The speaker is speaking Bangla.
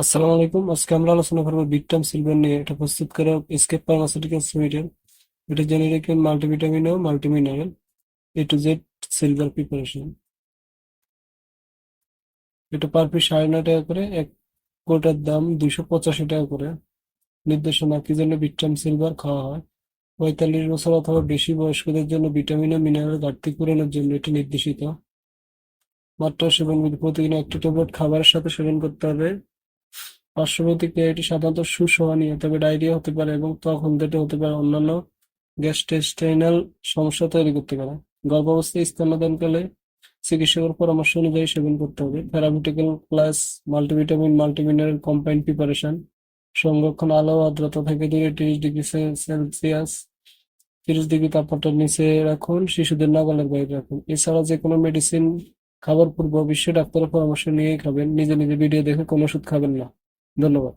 আসসালামু আলাইকুম। আজকে আমরা আলোচনা করব বিটটাম সিলভার নিয়ে। এটা প্রস্তুত করা এসকেপ ফার্মাসিউটিক্যালস লিমিটেড এটা generic multivitamin O multimineral A to Z silver preparation এটা পার পিস সাড়ে নয় টাকা করে। এক কোটার দাম দুইশো পঁচাশি টাকা করে। নির্দেশনা, কি জন্য বিটটাম সিলভার খাওয়া হয়? পঁয়তাল্লিশ বছর অথবা বেশি বয়স্কদের জন্য ভিটামিন ও মিনারেল ঘাটতি পূরণের জন্য এটি নির্দেশিত। মাত্রা সেবন প্রতিদিন একটি ট্যাবলেট খাবারের সাথে সেবন করতে হবে। পার্শ্ব প্রতিক্রিয়া এটি সাধারণত সুসহনীয় তবে ডায়রিয়া হতে পারে এবং ত্বক হলদেটে হতে পারে, অন্যান্য গ্যাস্ট্রেস্টাইনাল সমস্যা তৈরি করতে পারে। গর্ভাবস্থায় স্তন্যদানকালে চিকিৎসকের পরামর্শ অনুযায়ী সেবন করতে হবে। প্যারাবিউটিক্যাল plus multivitamin multimineral combined preparation সংরক্ষণ, আলো, আর্দ্রতা থেকে দূরে তিরিশ ডিগ্রি সেলসিয়াস তিরিশ ডিগ্রি তাপমাত্রার নিচে রাখুন। শিশুদের নাগালের বাইরে রাখুন। এছাড়া যে কোনো মেডিসিন খাবার পূর্ব অবশ্যই ডাক্তারের পরামর্শ নিয়েই খাবেন। নিজে নিজে ভিডিও দেখে কোনো ওষুধ খাবেন না। ধন্যবাদ।